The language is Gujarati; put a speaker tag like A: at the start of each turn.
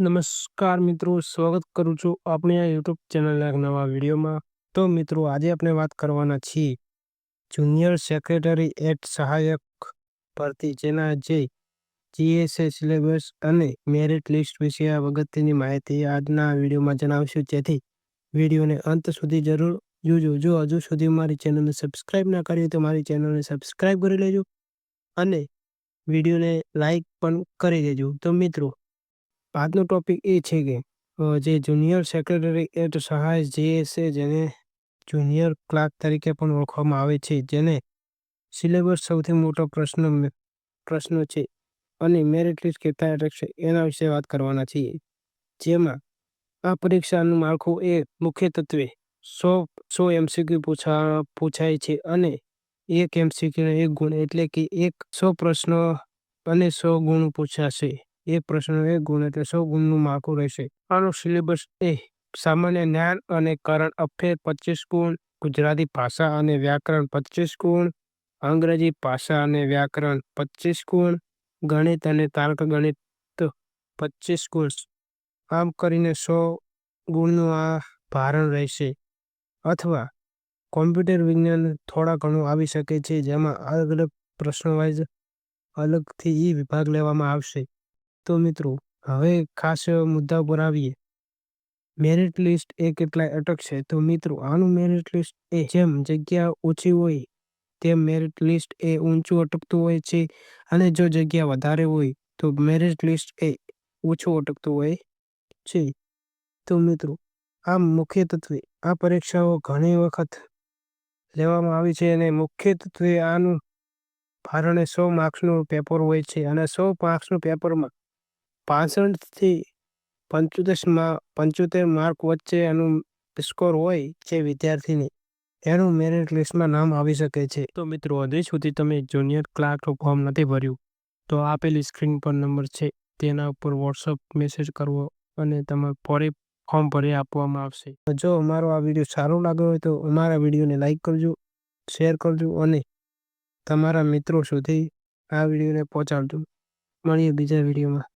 A: નમસ્કાર મિત્રો, સ્વાગત કરું છું આપણી આ યુટ્યુબ ચેનલના નવા વિડીયોમાં. તો મિત્રો, આજે આપણે વાત કરવાના છીએ જુનિયર સેક્રેટરી એટ સહાયક ભરતી, જેના જે જીએસએ સિલેબસ અને મેરિટ લિસ્ટ વિશે આ અગત્યની માહિતી આજના વિડીયોમાં જણાવશું. જેથી વિડીયોને અંત સુધી જરૂર જોજો. જો હજુ સુધી મારી ચેનલને સબસ્ક્રાઈબ ના કરી તો મારી ચેનલને સબસ્ક્રાઈબ કરી લેજો અને વિડીયોને લાઈક પણ કરી દેજો. તો મિત્રો આજનો ટોપિક એ છે કે જે જુનિયર સેક્રેટરી એટ સહાય જે છે જેને જુનિયર ક્લાર્ક તરીકે પણ ઓળખવામાં આવે છે, જેને સિલેબસ સૌથી મોટો પ્રશ્ન પ્રશ્નો છે અને મેરિટ લિસ્ટ કેટલા અટક છે એના વિશે વાત કરવાના છીએ. જેમાં આ પરીક્ષાનું માળખું એ મુખ્ય તત્વે સો સો એમસીક્યુ પૂછા, પૂછાય છે અને એક એમસીક્યુનો એક ગુણ એટલે કે એક સો પ્રશ્નો અને સો ગુણ પૂછાશે. એક પ્રશ્ન એ ગુણ એટલે સો ગુણનું માળખું રહેશે. આનો સિલેબસ એ સામાન્ય જ્ઞાન અને કરંટ અફેર પચીસ ગુણ, ગુજરાતી ભાષા અને વ્યાકરણ પચીસ ગુણ, અંગ્રેજી ભાષા અને વ્યાકરણ પચીસ ગુણ, ગણિત અને તારક ગણિત પચીસ ગુણ. આમ કરીને સો ગુણનું આ ભારણ રહેશે. અથવા કોમ્પ્યુટર વિજ્ઞાન થોડા ઘણું આવી શકે છે, જેમાં અલગ અલગ પ્રશ્નો વાઇઝ અલગથી એ વિભાગ લેવામાં આવશે. તો મિત્રો, હવે ખાસ મુદ્દા પર આવીએ. મેરિટ લિસ્ટ એ કેટલાય અટકશે તો મિત્રો, આનું મેરિટ લિસ્ટ એ જેમ જગ્યા ઓછી હોય, તેમ મેરિટ લિસ્ટ એ ઊંચું અટકતું હોય છે અને જો જગ્યા વધારે હોય, તો મેરિટ લિસ્ટ એ ઓછું અટકતું હોય છે. તો મિત્રો આ મુખ્યત્વે આ પરીક્ષાઓ ઘણી વખત લેવામાં આવી છે અને મુખ્યત્વે આનું કારણે સો માર્ક્સનું પેપર હોય છે અને સો માર્ક્સનું પેપરમાં પાસઠથી પંચોતેરમાં પંચોતેર માર્ક વચ્ચે એનું સ્કોર હોય જે વિદ્યાર્થીની, એનું મેરિટ લિસ્ટમાં નામ આવી શકે છે. તો મિત્રો, હજી સુધી તમે જુનિયર ક્લાર્કનું ફોર્મ નથી ભર્યું, તો આપેલી સ્ક્રીન પર નંબર છે, તેના ઉપર વોટ્સઅપ મેસેજ કરવો અને તમે ફરી ફોર્મ ભરી આપવામાં આવશે. જો અમારો આ વીડિયો સારો લાગ્યો હોય તો અમારા વિડીયોને લાઈક કરજો શેર કરજો અને તમારા મિત્રો સુધી આ વિડીયોને પહોંચાડજો. મળીએ બીજા વિડીયોમાં